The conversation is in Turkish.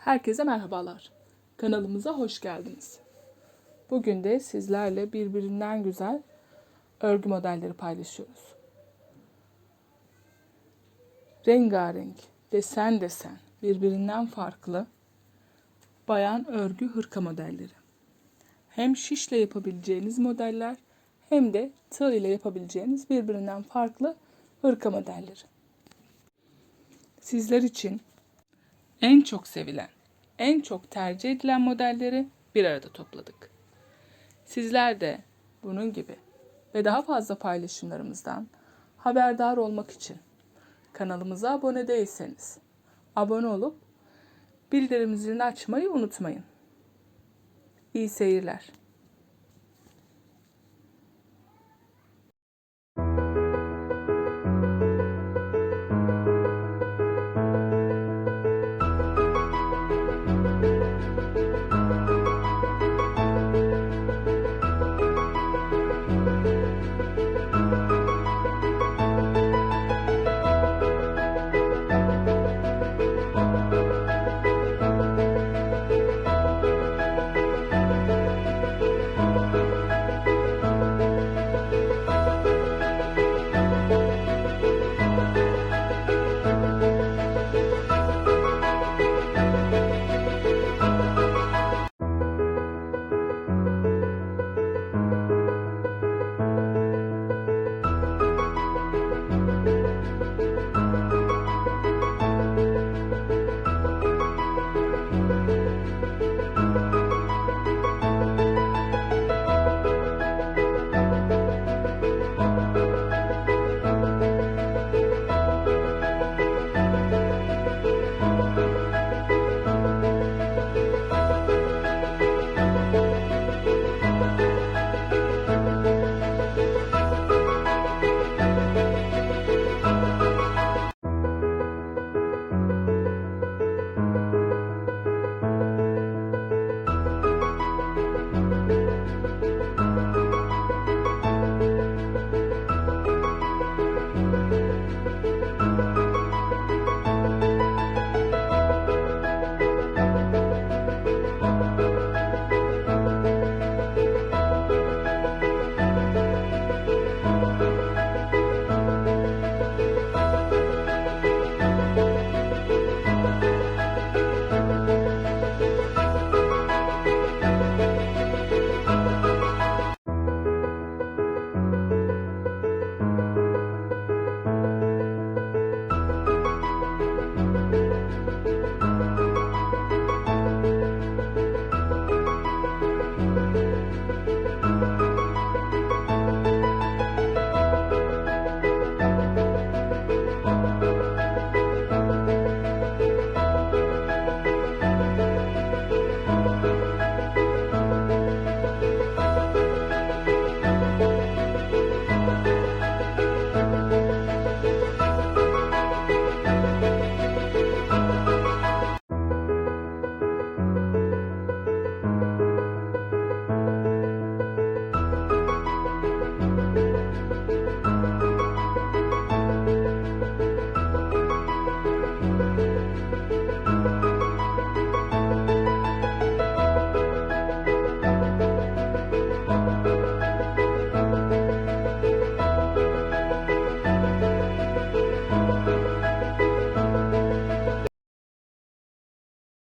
Herkese merhabalar. Kanalımıza hoş geldiniz. Bugün de sizlerle birbirinden güzel örgü modelleri paylaşıyoruz. Rengarenk, desen desen, birbirinden farklı bayan örgü hırka modelleri. Hem şişle yapabileceğiniz modeller hem de tığ ile yapabileceğiniz birbirinden farklı hırka modelleri. Sizler için en çok sevilen, en çok tercih edilen modelleri bir arada topladık. Sizler de bunun gibi ve daha fazla paylaşımlarımızdan haberdar olmak için kanalımıza abone değilseniz abone olup bildirim zilini açmayı unutmayın. İyi seyirler.